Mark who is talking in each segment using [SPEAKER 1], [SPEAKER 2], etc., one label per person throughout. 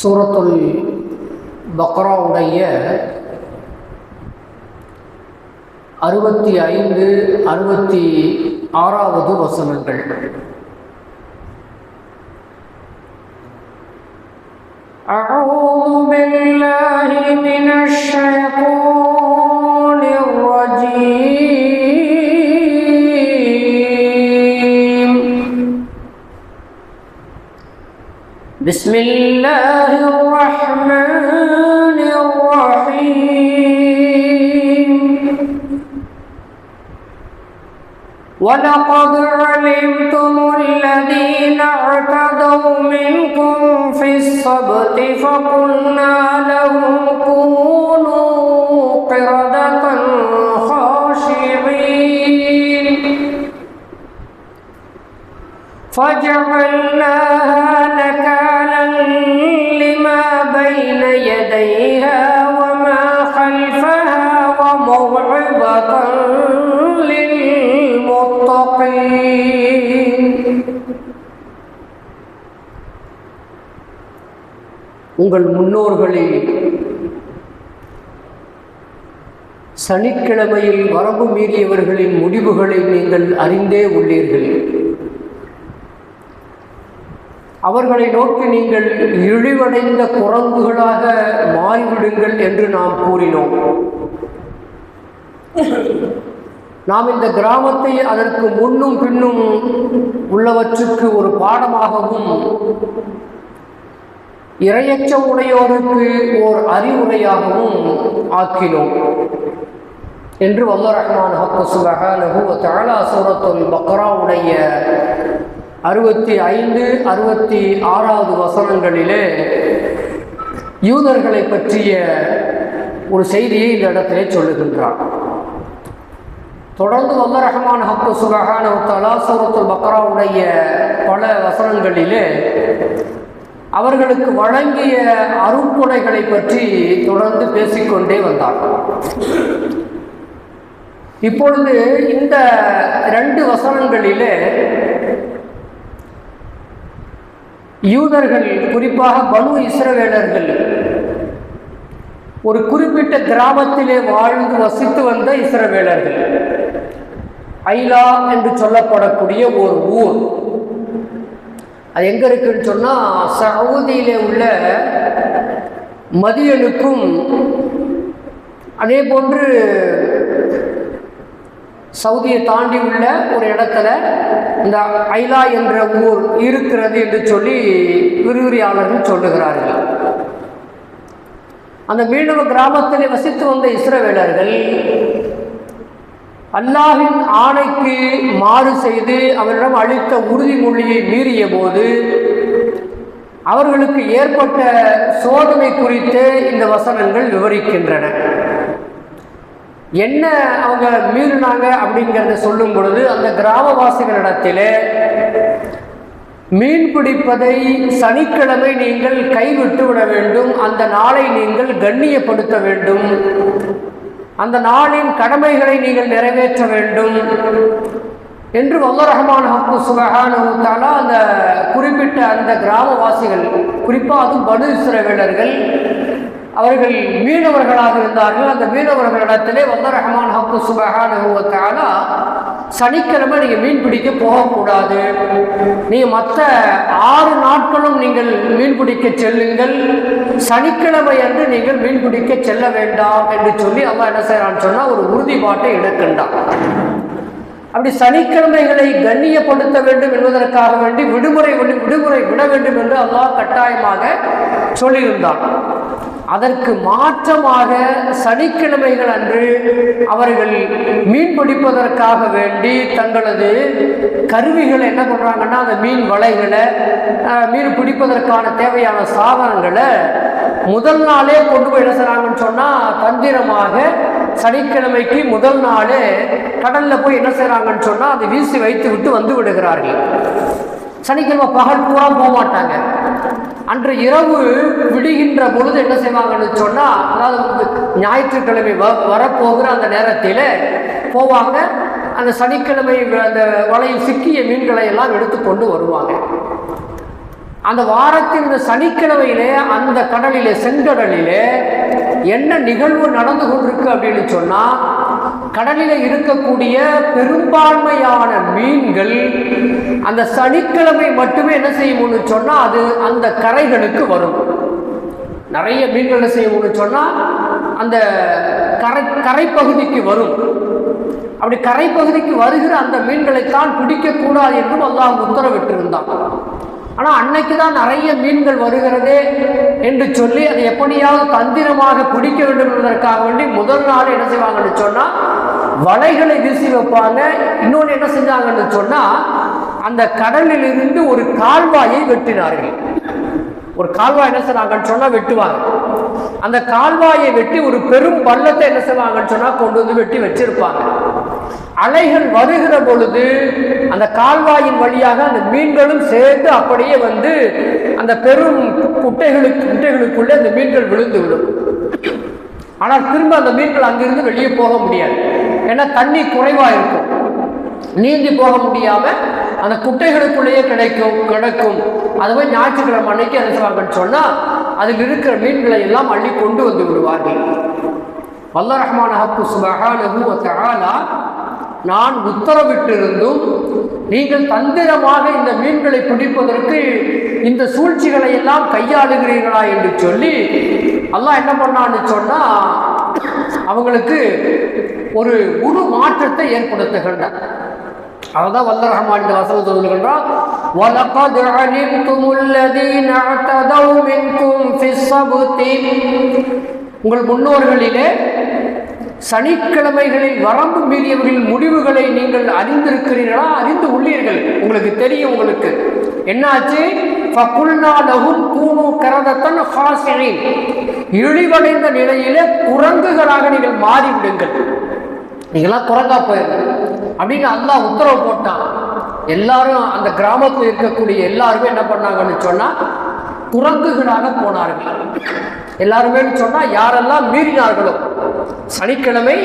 [SPEAKER 1] சூரத்துல் பக்ராவுடைய அறுபத்தி ஐந்து அறுபத்தி ஆறாவது வசனங்கள். بسم الله الرحمن الرحيم. ولقد علمتم الذين اعتدوا منكم في السبت فقلنا لهم كونوا قردة خاشعين. فجعلناها نكالا உங்கள் முன்னோர்களில் சனிக்கிழமையில் வரம்பு மீறியவர்களின் முடிவுகளை நீங்கள் அறிந்தே உள்ளீர்கள். அவர்களை நோக்கி நீங்கள் இழிவடைந்த குரங்குகளாக மாறிவிடுங்கள் என்று நாம் கூறினோம். நாம் இந்த கிராமத்தை அதற்கு முன்னும் பின்னும் உள்ளவற்றுக்கு ஒரு பாடமாகவும் இரையச்ச உடையோருக்கு ஓர் அறிவுரையாகவும் ஆக்கினோம். என்று வல்ல ரஹ்மான் ஹக்கு சுபஹானஹு தாலா சூரத்துல் பக்ராவுடைய அறுபத்தி ஐந்து அறுபத்தி ஆறாவது வசனங்களிலே யூதர்களை பற்றிய ஒரு செய்தியை இந்த இடத்திலே சொல்லுகின்றார். தொடர்ந்து வல்ல ரஹ்மான் ஹக்கு சுபஹான தலா சூரத்துல் பக்ராவுடைய பல வசனங்களிலே அவர்களுக்கு வழங்கிய அருட்கொடைகளை பற்றி தொடர்ந்து பேசிக்கொண்டே வந்தார். இப்பொழுது இந்த ரெண்டு வசனங்களிலே யூதர்கள் குறிப்பாக பனு இஸ்ரவேலர்கள் ஒரு குறிப்பிட்ட கிராமத்திலே வாழ்ந்து வசித்து வந்த இஸ்ரவேலர்கள் ஐலா என்று சொல்லப்படக்கூடிய ஒரு ஊர். அது எங்கே இருக்குன்னு சொன்னால் சவுதியிலே உள்ள மதியனுக்கும் அதே போன்று சவுதியை தாண்டி உள்ள ஒரு இடத்துல இந்த ஐலா என்ற ஊர் இருக்கிறது என்று சொல்லி விரிவுரையாளர்கள் சொல்லுகிறார்கள். அந்த மீனவ கிராமத்தில் வசித்து வந்த இஸ்ரவேலர்கள் அல்லாஹின் ஆணைக்கு மாறு செய்து அவரிடம் அளித்த உறுதிமொழியை மீறிய போது அவர்களுக்கு ஏற்பட்ட சோதனை குறித்து இந்த வசனங்கள் விவரிக்கின்றன. என்ன அவங்க மீறினாங்க அப்படிங்கிறத சொல்லும் பொழுது அந்த கிராமவாசிகளிடத்திலே மீன் பிடிப்பதை சனிக்கிழமை நீங்கள் கைவிட்டு விட வேண்டும் அந்த நாளை நீங்கள் கண்ணியப்படுத்த வேண்டும். அந்த நாளின் கடமைகளை நீங்கள் நிறைவேற்ற வேண்டும். என்று வல்ல ரஹ்மான் ஹக்கு சுபஹானுத்தாலா அந்த குறிப்பிட்ட அந்த கிராமவாசிகள் குறிப்பாக அதுவும் படு இஸ்ரவேலர்கள் அவர்கள் மீனவர்களாக இருந்தார்கள். அந்த மீனவர்களிடத்திலே வல்ல ரஹ்மான் ஹக்கு சுபஹானுவத்தாலா சனிக்கிழமை நீங்கள் மீன் பிடிக்க போகக்கூடாது. நீங்கள் மற்ற ஆறு நாட்களும் நீங்கள் மீன் பிடிக்க செல்லுங்கள். சனிக்கிழமை அன்று நீங்கள் மீன் பிடிக்க செல்ல வேண்டாம் என்று சொல்லி அம்மா என்ன செய்யறான்னு சொன்னால் ஒரு உறுதிப்பாட்டை எடுக்கின்றான் அப்படி சனிக்கிழமைகளை கண்ணியப்படுத்த வேண்டும் என்பதற்காக வேண்டி விடுமுறை விடுமுறை விட வேண்டும் என்று அல்லாஹ் கட்டாயமாக சொல்லியிருந்தான். அதற்கு மாற்றமாக சனிக்கிழமைகள் அன்று அவர்கள் மீன் பிடிப்பதற்காக வேண்டி தங்களது கருவிகளை என்ன பண்ணுறாங்கன்னா அந்த மீன் வலைகளை மீன் பிடிப்பதற்கான தேவையான சாதனங்களை முதல் நாளே கொண்டு போய் என்ன செய்கிறாங்கன்னு சொன்னால் தந்திரமாக சனிக்கிழமைக்கு முதல் நாளே கடலில் போய் என்ன செய்கிறாங்கன்னு சொன்னால் அதை வீசி வைத்து விட்டு வந்து விடுகிறார்கள். சனிக்கிழமை பகல் பூரா போக மாட்டாங்க. அன்று இரவு விடுகின்ற பொழுது என்ன செய்வாங்கன்னு சொன்னால் அதாவது ஞாயிற்றுக்கிழமை வ வரப்போகிற அந்த நேரத்தில் போவாங்க. அந்த சனிக்கிழமை அந்த வலையில் சிக்கிய மீன்களை எல்லாம் எடுத்து கொண்டு வருவாங்க. அந்த வாரத்தின் இந்த சனிக்கிழமையிலே அந்த கடலிலே செங்கடலிலே என்ன நிகழ்வு நடந்து கொண்டிருக்கு அப்படின்னு சொன்னால் கடலில் இருக்கக்கூடிய பெரும்பான்மையான மீன்கள் அந்த சனிக்கிழமை மட்டுமே என்ன செய்யும்னு சொன்னால் அது அந்த கரைகளுக்கு வரும். நிறைய மீன்கள் என்ன செய்யும்னு சொன்னால் அந்த கரை கரைப்பகுதிக்கு வரும். அப்படி கரைப்பகுதிக்கு வருகிற அந்த மீன்களைத்தான் பிடிக்கக்கூடாது என்றும் அல்லாஹ் உத்தரவிட்டிருந்தான். ஆனால் அன்னைக்கு தான் நிறைய மீன்கள் வருகிறதே என்று சொல்லி அதை எப்படியாவது தந்திரமாக பிடிக்க வேண்டும் என்பதற்காக வேண்டி முதல் நாள் என்ன செய்வாங்கன்னு சொன்னால் வலைகளை வீசி வைப்பாங்க. இன்னொன்று என்ன செஞ்சாங்கன்னு சொன்னால் அந்த கடலில் இருந்து ஒரு கால்வாயை வெட்டினார்கள். ஒரு கால்வாய் என்ன செய்வாங்கன்னு சொன்னால் வெட்டுவாங்க. அந்த கால்வாயை வெட்டி ஒரு பெரும் பள்ளத்தை என்ன செய்வாங்கன்னு சொன்னால் கொண்டு வந்து வெட்டி வச்சிருப்பாங்க. அலைகள் வருகிற பொழுது அந்த கால்வாயின் வழியாக அந்த மீன்களும் சேர்ந்து அப்படியே வந்து அந்த பெரும் குட்டைகளுக்கு குட்டைகளுக்குள்ளே அந்த மீன்கள் விழுந்து விடும். ஆனால் திரும்ப அந்த மீன்கள் அங்கிருந்து வெளியே போக முடியாது. ஏன்னா தண்ணி குறைவாக இருக்கும். நீந்தி போக முடியாமல் அந்த குட்டைகளுக்குள்ளேயே கிடைக்கும் கிடக்கும். அதுவே ஞாயிற்றுக்கிழமை அன்னைக்கு என்ன செய்வாங்கன்னு சொன்னால் அதில் இருக்கிற மீன்களை எல்லாம் அள்ளி கொண்டு வந்து விடுவார்கள். வல்ல ரஹ்மான ஹக்கு சுபஹானஹு வ தஆலா நான் உத்தரவிட்டிருந்தும் நீங்கள் தந்திரமாக இந்த மீன்களை பிடிப்பதற்கு இந்த சூழ்ச்சிகளை எல்லாம் கையாளுகிறீர்களா என்று சொல்லி அல்லாஹ் என்ன பண்ணான்னு சொன்னா அவங்களுக்கு ஒரு உரு மாற்றத்தை ஏற்படுத்துகின்றார் அதுதான் வல்ல ரஹ்மான் இந்த வசனம் சொல்லுகின்றார் وَلَقَدْ عَلِمْتُمُ الَّذِينَ اعْتَدَوْا مِنْكُمْ فِي السَّبْتِ உங்கள் முன்னோர்களிலே சனிக்கிழமைகளில் வரம்பு மீறியவர்களின் முடிவுகளை நீங்கள் அறிந்திருக்கிறீர்களா? அறிந்து உள்ளீர்கள். உங்களுக்கு தெரியும் உங்களுக்கு. என்னாச்சு? இழிவடைந்த நிலையிலே குரங்குகளாக நீங்கள் மாறிவிடுங்கள். நீங்களாம் குரங்கா போயிருங்க. அப்படின்னு அல்லாஹ் உத்தரவு போட்டான். எல்லாரும் அந்த கிராமத்தில் இருக்கக்கூடிய எல்லாருமே என்ன பண்ணாங்கன்னு சொன்னா குரங்குகளாக போனார்கள். எல்லாருமே சொன்னா யாரெல்லாம் மீறினார்களோ சனிக்கிழமை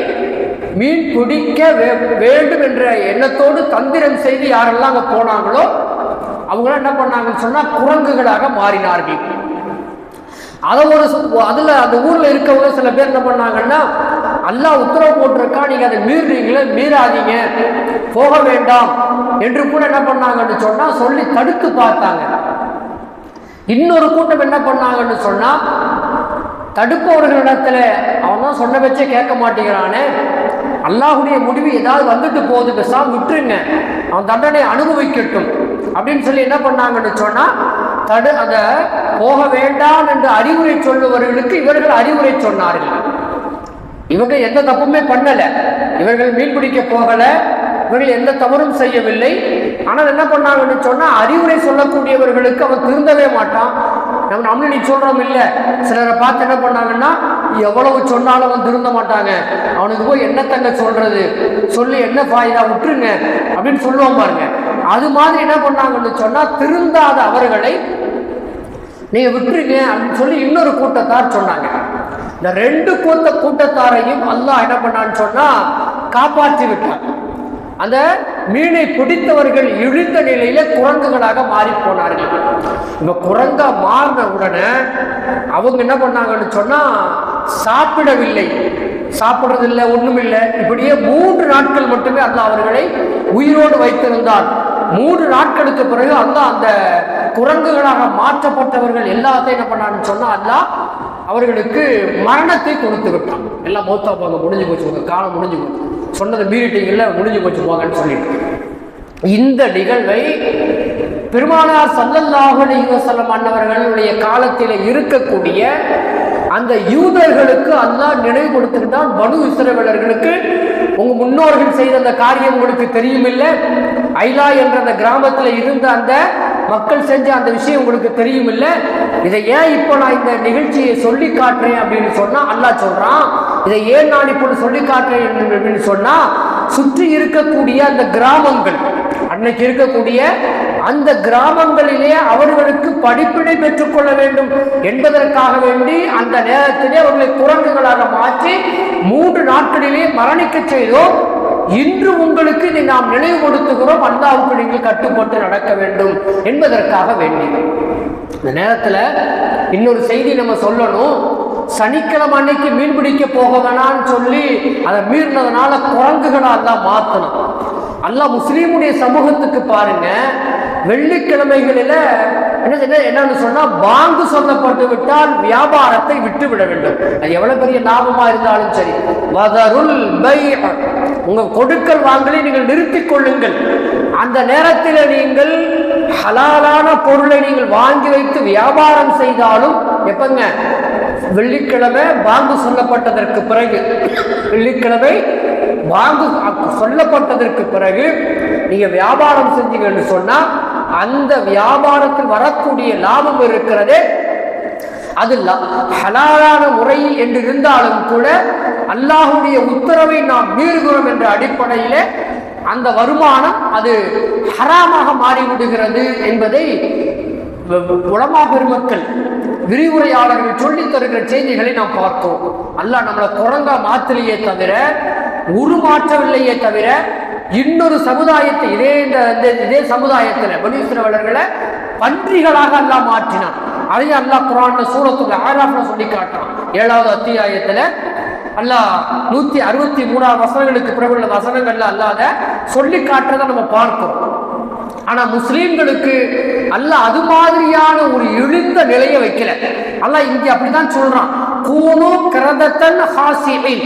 [SPEAKER 1] மீன் பிடிக்க வே- வேண்டும் என்ற எண்ணத்தோடு தந்திரம் செய்து யாரெல்லாம் அங்க போனாங்களோ அவங்களாம் என்ன பண்ணாங்கன்னு சொன்னா குரங்குகளாக மாறினார்கள். அதை ஒரு அதில் அதுல அந்த ஊர்ல இருக்கவங்க சில பேர் என்ன பண்ணாங்கன்னா அல்லாஹ் உத்தரவு போட்டிருக்கா நீங்க அதை மீறுறீங்களே மீறாதீங்க போக வேண்டாம் என்று கூட என்ன பண்ணாங்கன்னு சொன்னா சொல்லி தடுத்து பார்த்தாங்க. இன்னொரு கூட்டம் என்ன பண்ணாங்கன்னு சொன்னா தடுப்பவர்களிடத்துல அவன் தான் சொன்ன வச்சே கேட்க மாட்டேங்கிறானே. அல்லாஹுடைய முடிவு ஏதாவது வந்துட்டு போகுது பெசா விட்டுருங்க. அவன் தண்டனை அனுபவிக்கட்டும். அப்படின்னு சொல்லி என்ன பண்ணாங்கன்னு சொன்னா தடு அதை போக வேண்டாம் என்று அறிவுரை சொல்லுவவர்களுக்கு இவர்கள் அறிவுரை சொன்னார்கள். இவங்க எந்த தப்புமே பண்ணல. இவர்கள் மீன் பிடிக்க போகல. இவர்கள் எந்த தவறும் செய்யவில்லை. ஆனால் என்ன பண்ணாங்கன்னு சொன்னா அறிவுரை சொல்லக்கூடியவர்களுக்கு அவன் திருந்தவே மாட்டான். நம்ம நம்ம நீ சொல்றோம் இல்ல சிலரை பார்த்து என்ன பண்ணாங்கன்னா எவ்வளவு சொன்னாலும் அவன் திருந்த மாட்டாங்க. அவனுக்கு போய் என்னத்தங்க சொல்றது? சொல்லி என்ன ஃபாயிதா விட்டுருங்க அப்படின்னு சொல்லுவோம் பாருங்க. அது மாதிரி என்ன பண்ணாங்கன்னு சொன்னா திருந்தாத அவர்களை நீ விட்டுருங்க அப்படின்னு சொல்லி இன்னொரு கூட்டத்தார் சொன்னாங்க. இந்த ரெண்டு கூட்ட கூட்டத்தாரையும் அல்லாஹ் என்ன பண்ணான்னு சொன்னா காப்பாற்றி விட்டான். அந்த மீனை பிடித்தவர்கள் இழுத்த நிலையில குரங்குகளாக மாறி போனார்கள் இப்ப குரங்கா மாறின உடனே அவங்க என்ன பண்ணாங்கன்னு சொன்னா சாப்பிடவில்லை. சாப்பிடுறது இல்லை ஒண்ணும் இல்லை இப்படியே மூன்று நாட்கள் மட்டுமே அல்லாஹ் அவர்களை உயிரோடு வைத்திருந்தார். மூன்று நாட்களுக்கு பிறகு அல்லாஹ் அந்த குரங்குகளாக மாற்றப்பட்டவர்கள் எல்லாத்தையும் என்ன பண்ணான்னு சொன்னா அல்லாஹ் அவர்களுக்கு மரணத்தை கொடுத்து விட்டான். எல்லாம் மௌத்தா போங்க முடிஞ்சு போச்சு. உங்க காலம் முடிஞ்சு போச்சு. சொன்னதை மீறிட்டீங்கல்ல முடிஞ்சு போச்சு போங்கன்னு சொல்லிட்டு. இந்த நிகழ்வை பெருமானார் சல்லல்லாஹு அலைஹி அன்னவர்களுடைய காலத்தில் இருக்கக்கூடிய அந்த யூதர்களுக்கு அல்லாஹ் நினைவுபடுத்துகின்றான் பனு இஸ்ரவேலர்களுக்கு. உங்க முன்னோர்கள் செய்த அந்த காரியம் உங்களுக்கு தெரியும் இல்லை ஐலா என்ற அந்த கிராமத்தில் இருந்த அந்த மக்கள் செஞ்ச அந்த விஷயம் உங்களுக்கு தெரியும் இல்ல இதை ஏன் இப்போ நான் இந்த நிகழ்ச்சியை சொல்லி காட்டுறேன் அப்படின்னு சொன்னா அல்லா சொல்றான் இதை ஏன் நான் இப்போ சொல்லி காட்டுறேன் அப்படின்னு சொன்னா சுற்றி இருக்கக்கூடிய அந்த கிராமங்கள் அன்னைக்கு இருக்கக்கூடிய அந்த கிராமங்களிலே அவர்களுக்கு படிப்பினை பெற்றுக்கொள்ள வேண்டும் என்பதற்காக வேண்டி அந்த நேரத்திலே அவர்களை குரங்குகளாக மாற்றி மூன்று நாட்களிலே மரணிக்க செய்தோம். இன்று உங்களுக்கு இதை நாம் நினைவுபடுத்துகிறோம் அல்லாவுக்கு நீங்கள் கட்டுப்பட்டு நடக்க வேண்டும் என்பதற்காக வேண்டியது. இந்த நேரத்தில் இன்னொரு செய்தி நம்ம சொல்லணும். சனிக்கிழமை அன்னைக்கு மீன் பிடிக்க போக வேணாம்னு சொல்லி அதை மீறினதுனால குரங்குகளா தான் மாத்தணும். அல்ல முஸ்லீமுடைய சமூகத்துக்கு பாருங்க வெள்ளிக்கிழமைகளில் என்ன செய்ய- என்னன்னு சொன்னா பாங்கு சொல்லப்பட்டு விட்டால் வியாபாரத்தை விட்டு விட வேண்டும். அது எவ்வளவு பெரிய லாபமா இருந்தாலும் சரி. வதருல் உங்க கொடுக்கல் வாங்கலை நீங்கள் நிறுத்திக் கொள்ளுங்கள். அந்த நேரத்தில் நீங்கள் ஹலாலான பொருளை நீங்கள் வாங்கி வைத்து வியாபாரம் செய்தாலும் எப்பங்க? வெள்ளிக்கிழமை பாங்கு சொல்லப்பட்டதற்கு பிறகு வெள்ளிக்கிழமை வாங்கு சொல்லப்பட்டதற்கு பிறகு நீங்க வியாபாரம் செஞ்சீங்கன்னு சொன்னா அந்த வியாபாரத்தில் வரக்கூடிய லாபம் இருக்கிறதே. அது ஹலாலான முறையில் என்று இருந்தாலும் கூட அல்லாஹுடைய உத்தரவை நாம் மீறுகிறோம் என்ற அடிப்படையிலே அந்த வருமானம் அது ஹராமாக மாறிவிடுகிறது என்பதை வ- உலமா பெருமக்கள் விரிவுரையாளர்கள் சொல்லித் தருகிற செய்திகளை நாம் பார்த்தோம். அல்லாஹ் நம்மளை குரங்கா மாத்திலேயே தவிர உருமாற்றவில்லையே தவிர இன்னொரு சமுதாயத்தை இதே இந்த இதே சமுதாயத்தில் பலீஸ்வரவர்களை பன்றிகளாக எல்லாம் மாற்றினான். அதையும் அல்லாஹ் குரான் சூரத்துல ஆறாப்ல சொல்லி காட்டுறான். ஏழாவது அத்தியாயத்துல அல்லாஹ் நூத்தி அறுபத்தி மூணாவது வசனங்களுக்கு பிறகு உள்ள வசனங்கள்ல அல்லாத சொல்லி காட்டுறதை நம்ம பார்க்கிறோம். ஆனா முஸ்லீம்களுக்கு அல்ல அது மாதிரியான ஒரு எழுந்த நிலையை வைக்கல. அல்ல இங்க அப்படிதான் சொல்றான். கூனு கிரதத்தன் ஹாசிபின்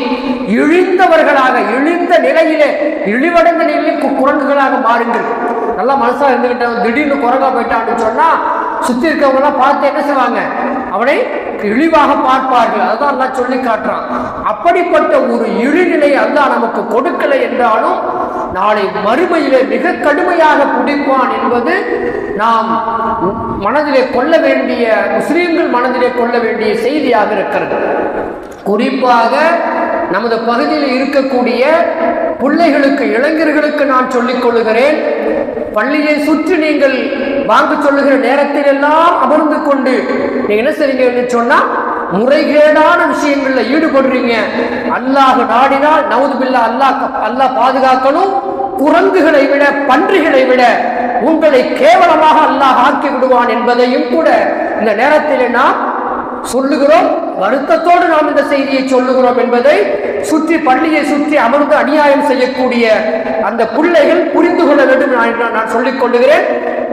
[SPEAKER 1] இழிந்தவர்களாக இழிந்த நிலையிலே இழிவடைந்த நிலையில் குரங்குகளாக மாறுங்கள். நல்லா மனசா இருந்துகிட்ட திடீர்னு குரங்கா போயிட்டான்னு சொன்னா சுத்தி இருக்கவங்க எல்லாம் பார்த்து என்ன செய்வாங்க? அவனை இழிவாக பார்ப்பார்கள். அதான் நல்லா சொல்லி காட்டுறான். அப்படிப்பட்ட ஒரு இழிநிலை அல்லா நமக்கு கொடுக்கலை என்றாலும் நாளை மறுமையிலே மிக கடுமையாக பிடிப்பான் என்பது நாம் மனதிலே கொள்ள வேண்டிய முஸ்லீம்கள் மனதிலே கொள்ள வேண்டிய செய்தியாக இருக்கிறது. குறிப்பாக நமது பகுதியில் இருக்கக்கூடிய பிள்ளைகளுக்கு இளைஞர்களுக்கு நான் சொல்லிக் கொள்கிறேன் பள்ளியை சுற்றி நீங்கள் வாங்க சொல்லுகிற நேரத்தில் எல்லாம் அமர்ந்து கொண்டு நீங்க என்ன செய்றீங்கன்னு சொன்னா முறைகேடான விஷயங்கள்ல ஈடுபடுறீங்க. அல்லாஹ் நாடினால் நவுது பில்லா அல்லாஹ் அல்லாஹ் பாதுகாக்கணும். குரங்குகளை விட பன்றிகளை விட உங்களை கேவலமாக அல்லாஹ் ஆக்கி விடுவான் என்பதையும் கூட இந்த நேரத்தில் நாம் சொல்லுகிறோம். வருத்தத்தோடு நாம் இந்த செய்தியை சொல்லுகிறோம் என்பதை சுற்றி பள்ளியை சுற்றி அமர்ந்து அநியாயம் செய்யக்கூடிய அந்த பிள்ளைகள் புரிந்து கொள்ள வேண்டும் நான் நான் சொல்லிக் கொள்ளுகிறேன்.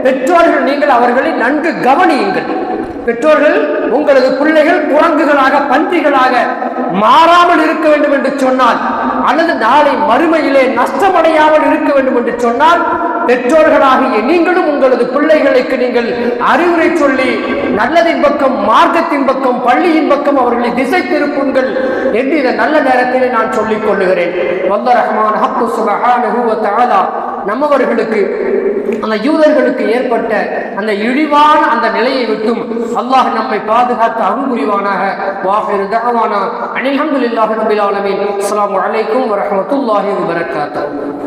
[SPEAKER 1] பெற்றோர்கள் நீங்கள் அவர்களை நன்கு கவனியுங்கள். பெற்றோர்கள் உங்களது பிள்ளைகள் குரங்குகளாக பன்றிகளாக மாறாமல் இருக்க வேண்டும் என்று சொன்னால் அல்லது நாளை மறுமையிலே நஷ்டமடையாமல் இருக்க வேண்டும் என்று சொன்னால் பெற்றோர்களாகிய நீங்களும் உங்களது பிள்ளைகளுக்கு நீங்கள் அறிவுரை சொல்லி நல்லதின் பக்கம் மார்க்கத்தின் பக்கம் பள்ளியின் பக்கம் அவர்களை திசை திருப்புங்கள் என்று இந்த நல்ல நேரத்திலே நான் சொல்லிக் கொள்ளுகிறேன். வல்ல ரஹ்மான் ஹக்கு சுபஹானஹு நம்மவர்களுக்கு அந்த யூதர்களுக்கு ஏற்பட்ட அந்த இழிவான அந்த நிலையை விட்டும் அல்லாஹ் நம்மை பாதுகாத்து அருள் புரிவானாக. வாஹிரு தஅவானா. அனில் ஹம்துலில்லாஹி ரப்பில் ஆலமீன். அஸ்ஸலாமு அலைக்கும் வரஹ்மத்துல்லாஹி வபரகாத்துஹு.